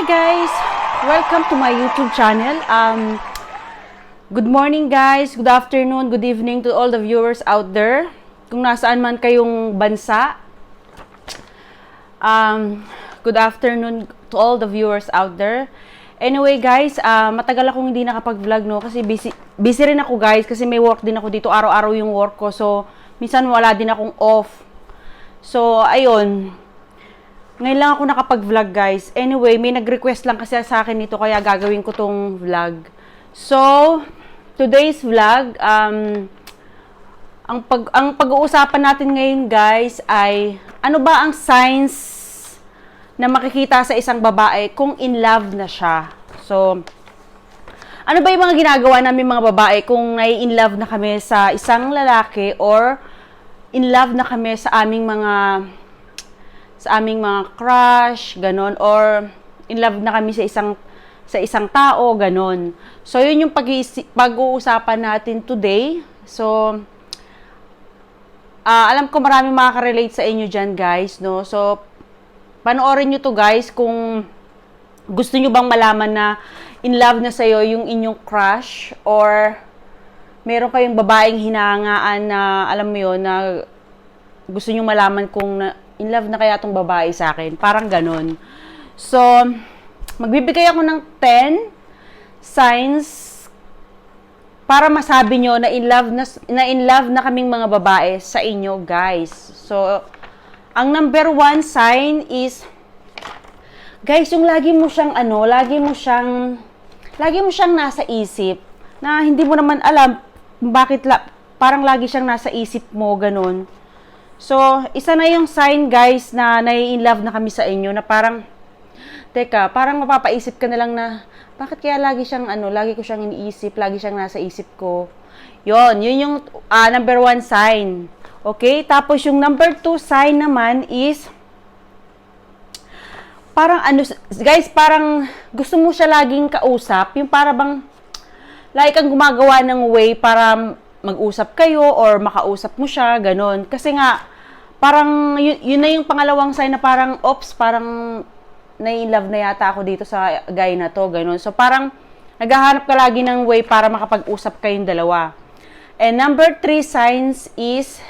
Hi guys! Welcome to my YouTube channel. Um, good morning guys, good afternoon, good evening to all the viewers out there. Kung nasaan man kayong bansa. Um, good afternoon to all the viewers out there. Anyway guys, ah, matagal akong hindi nakapag-vlog no kasi busy, busy rin ako guys kasi may work din ako dito araw-araw yung work ko. So, minsan wala din akong off. So, ayun. Ngayon lang ako nakapag-vlog guys. Anyway, may nag-request lang kasi sa akin nito kaya gagawin ko tong vlog. So, today's vlog, um, ang pag ang pag-uusapan natin ngayon guys ay ano ba ang signs na makikita sa isang babae kung in love na siya. So, ano ba yung mga ginagawa namin mga babae kung nai-in love na kami sa isang lalaki or in love na kami sa aming mga sa aming mga crush, ganon, or in love na kami sa isang sa isang tao, ganon. So, yun yung pag- pag-uusapan natin today. So, ah, alam ko marami makaka-relate sa inyo dyan, guys, no? So, panoorin nyo to, guys, kung gusto nyo bang malaman na in love na sa'yo yung inyong crush or meron kayong babaeng hinangaan na, alam mo yun, na gusto nyo malaman kung na, in love na kaya tong babae sa akin. Parang ganun. So, magbibigay ako ng 10 signs para masabi nyo na in love na, na in love na kaming mga babae sa inyo, guys. So, ang number one sign is guys, yung lagi mo siyang ano, lagi mo siyang lagi mo siyang nasa isip na hindi mo naman alam bakit la, parang lagi siyang nasa isip mo ganun. So, isa na yung sign guys na nai-in love na kami sa inyo na parang teka, parang mapapaisip ka na lang na bakit kaya lagi siyang ano, lagi ko siyang iniisip, lagi siyang nasa isip ko. Yon, yun yung ah, number one sign. Okay? Tapos yung number two sign naman is parang ano, guys, parang gusto mo siya laging kausap, yung para bang like kang gumagawa ng way para mag-usap kayo or makausap mo siya, ganun. Kasi nga, parang yun, yun na yung pangalawang sign na parang, ops, parang nai-love na yata ako dito sa guy na to, ganun. So parang naghahanap ka lagi ng way para makapag-usap kayong dalawa. And number three signs is,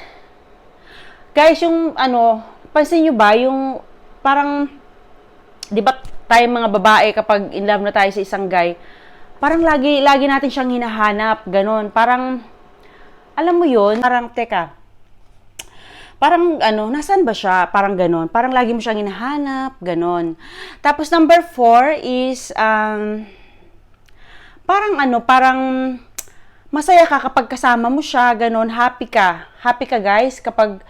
guys, yung ano, pansin nyo ba, yung parang, di ba tayong mga babae kapag in love na tayo sa isang guy, parang lagi, lagi natin siyang hinahanap, ganun. Parang, alam mo yun, parang, teka, parang ano, nasan ba siya? Parang ganon. Parang lagi mo siyang hinahanap, ganon. Tapos number four is, um, parang ano, parang masaya ka kapag kasama mo siya, ganon, happy ka. Happy ka guys kapag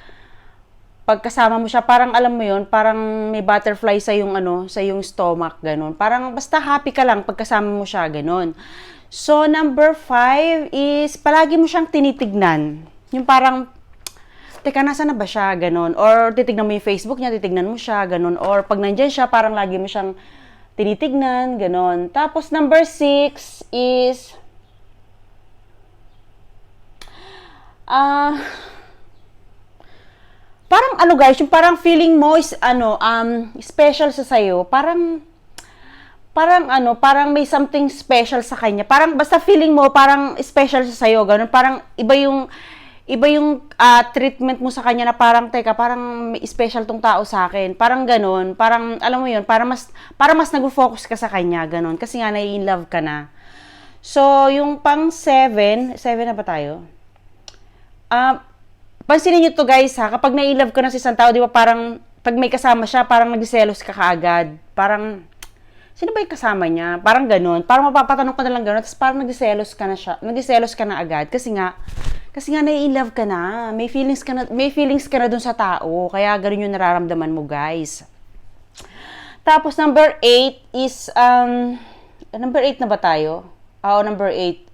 pagkasama mo siya, parang alam mo yon parang may butterfly sa yung ano, sa yung stomach, ganon. Parang basta happy ka lang pagkasama mo siya, ganon. So, number five is, palagi mo siyang tinitignan. Yung parang, teka, nasa na ba siya, ganon. Or titignan mo yung Facebook niya, titignan mo siya, ganon. Or pag nandyan siya, parang lagi mo siyang tinitignan, ganon. Tapos, number six is, ah, parang ano guys, yung parang feeling mo is ano, um, special sa sayo. Parang, parang ano, parang may something special sa kanya. Parang basta feeling mo parang special sa sayo, ganun. Parang iba yung iba yung ah, treatment mo sa kanya na parang teka, parang may special tong tao sa akin. Parang ganun. Parang alam mo yun, para mas para mas nagfo-focus ka sa kanya, ganun. Kasi nga nai-in love ka na. So, yung pang seven, seven na ba tayo? Ah, pansinin niyo to guys ha, kapag nai-love ka na sa isang tao, di ba parang pag may kasama siya, parang nagselos ka kaagad. Parang sino ba yung kasama niya? Parang ganun. Parang mapapatanong ka na lang ganun. Tapos parang nagselos ka na siya. Nagselos ka na agad. Kasi nga, kasi nga nai-love ka na. May feelings ka na, may feelings ka na dun sa tao. Kaya ganun yung nararamdaman mo, guys. Tapos number 8 is, um, number 8 na ba tayo? Oo, number 8.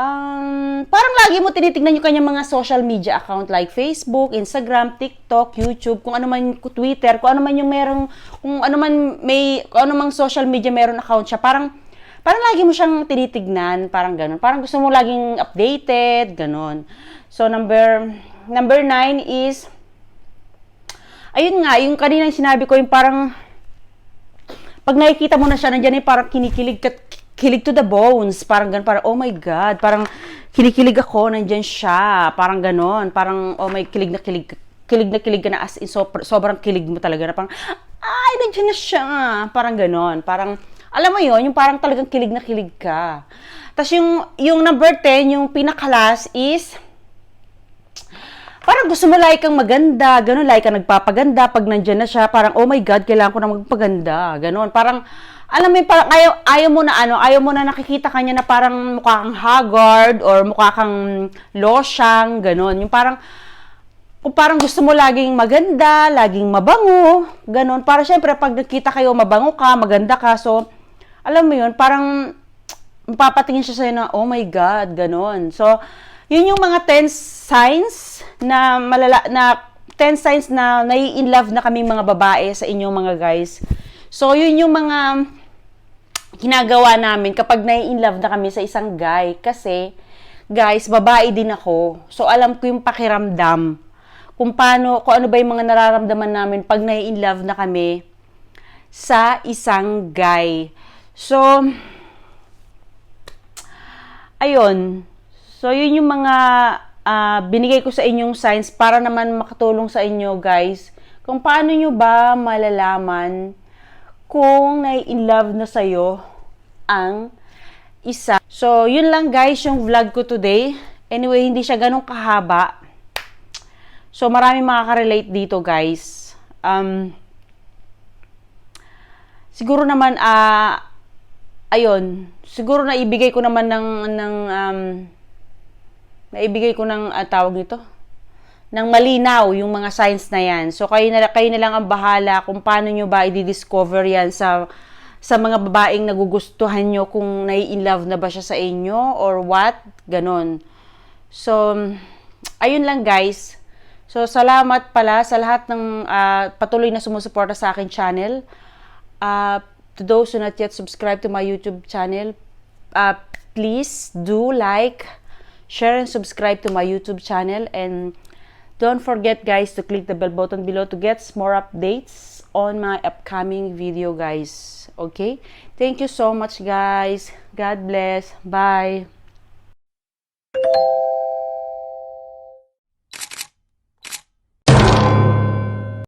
Um, parang lagi mo tinitingnan yung kanyang mga social media account like Facebook, Instagram, TikTok, YouTube, kung ano man Twitter, kung ano man yung merong kung ano man may kung ano mang social media meron account siya, parang parang lagi mo siyang tinitignan, parang ganun. Parang gusto mo laging updated, ganun. So number number 9 is ayun nga, yung kanina sinabi ko yung parang pag nakikita mo na siya, nandiyan yung parang kinikilig ka, kilig to the bones. Parang ganun, parang, oh my God, parang kinikilig ako, nandiyan siya. Parang ganon, parang, oh my, kilig na kilig, kilig na kilig na as in, so, sobrang kilig mo talaga na parang, ay, nandiyan na siya. Parang ganon, parang, alam mo yon yung parang talagang kilig na kilig ka. Tapos yung, yung number 10, yung pinakalas is, parang gusto mo like kang maganda, ganun, like kang nagpapaganda, pag nandyan na siya, parang, oh my God, kailangan ko na magpaganda, ganun, parang, alam mo yun, parang ayaw, ayaw mo na ano, ayaw mo na nakikita kanya na parang mukha kang haggard, or mukha kang losyang, ganun, yung parang, kung parang gusto mo laging maganda, laging mabango, ganun, para syempre, pag nakita kayo, mabango ka, maganda ka, so, alam mo yun, parang, mapapatingin siya sa'yo na, oh my God, ganun. So, yun yung mga 10 signs na malala, na 10 signs na nai-in love na kami mga babae sa inyong mga guys. So, yun yung mga ginagawa namin kapag nai-in love na kami sa isang guy. Kasi, guys, babae din ako. So, alam ko yung pakiramdam. Kung paano, kung ano ba yung mga nararamdaman namin pag nai-in love na kami sa isang guy. So, ayun. So, yun yung mga ah, binigay ko sa inyong signs para naman makatulong sa inyo, guys. Kung paano nyo ba malalaman kung nai-in love na sa'yo ang isa. So, yun lang guys yung vlog ko today. Anyway, hindi siya ganun kahaba. So, marami makaka-relate dito, guys. Um, siguro naman, ah, ayun, siguro na ibigay ko naman ng, ng, um, naibigay ko ng, ah, tawag nito, ng malinaw yung mga signs na yan. So, kayo na, kayo na lang ang bahala kung paano nyo ba i-discover yan sa, sa mga babaeng nagugustuhan nyo kung nai-in love na ba siya sa inyo or what, ganon. So, ayun lang guys. So, salamat pala sa lahat ng ah, patuloy na sumusuporta sa akin channel. Uh, to those who not yet subscribe to my YouTube channel, uh, please do like, share, and subscribe to my YouTube channel. And don't forget, guys, to click the bell button below to get more updates on my upcoming video, guys. Okay? Thank you so much, guys. God bless. Bye.